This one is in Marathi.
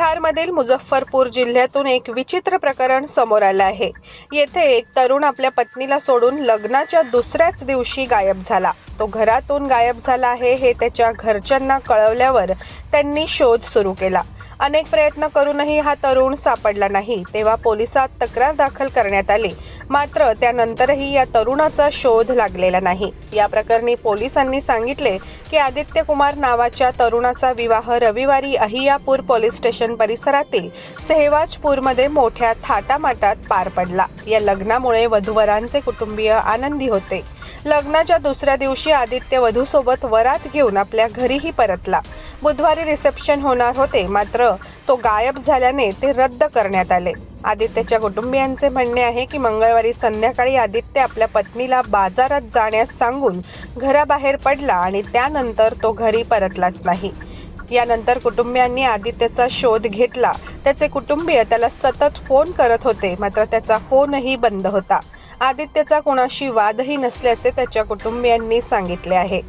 बिहारमधील मुझफ्फरपूर जिल्ह्यातून एक विचित्र प्रकरण समोर आलं आहे. येथे एक तरुण आपल्या पत्नीला सोडून लग्नाच्या दुसऱ्याच दिवशी गायब झाला. तो घरातून गायब झाला आहे हे त्याच्या घरच्यांना कळवल्यावर त्यांनी शोध सुरू केला. अनेक प्रयत्न करूनही हा तरुण सापडला नाही. तेव्हा पोलिसात तक्रार दाखल करण्यात आली. मात्र त्यानंतरही या तरुणाचा शोध लागलेला नाही. या प्रकरणी पोलिसांनी सांगितले की आदित्य कुमार नावाच्या तरुणाचा विवाह रविवारी अहियापूर पोलीस स्टेशन परिसरातील सेहवाजपूरमध्ये मोठ्या थाटामाटात पार पडला. या लग्नामुळे वधूवरांचे कुटुंबीय आनंदी होते. लग्नाच्या दुसऱ्या दिवशी आदित्य वधूसोबत वरात घेऊन आपल्या घरीही परतला. बुधवारी रिसेप्शन होणार होते मात्र तो गायब झाल्याने ते रद्द करण्यात आले. आदित्यच्या कुटुंबियांचे म्हणणे आहे की मंगळवारी संध्याकाळी आदित्य आपल्या पत्नीला बाजारात जाण्यास सांगून घराबाहेर पडला आणि त्यानंतर तो घरी परतलाच नाही. यानंतर कुटुंबियांनी आदित्यचा शोध घेतला. त्याचे कुटुंबीय त्याला सतत फोन करत होते मात्र त्याचा फोनही बंद होता. आदित्यचा कोणाशी वादही नसल्याचे त्याच्या कुटुंबियांनी सांगितले आहे.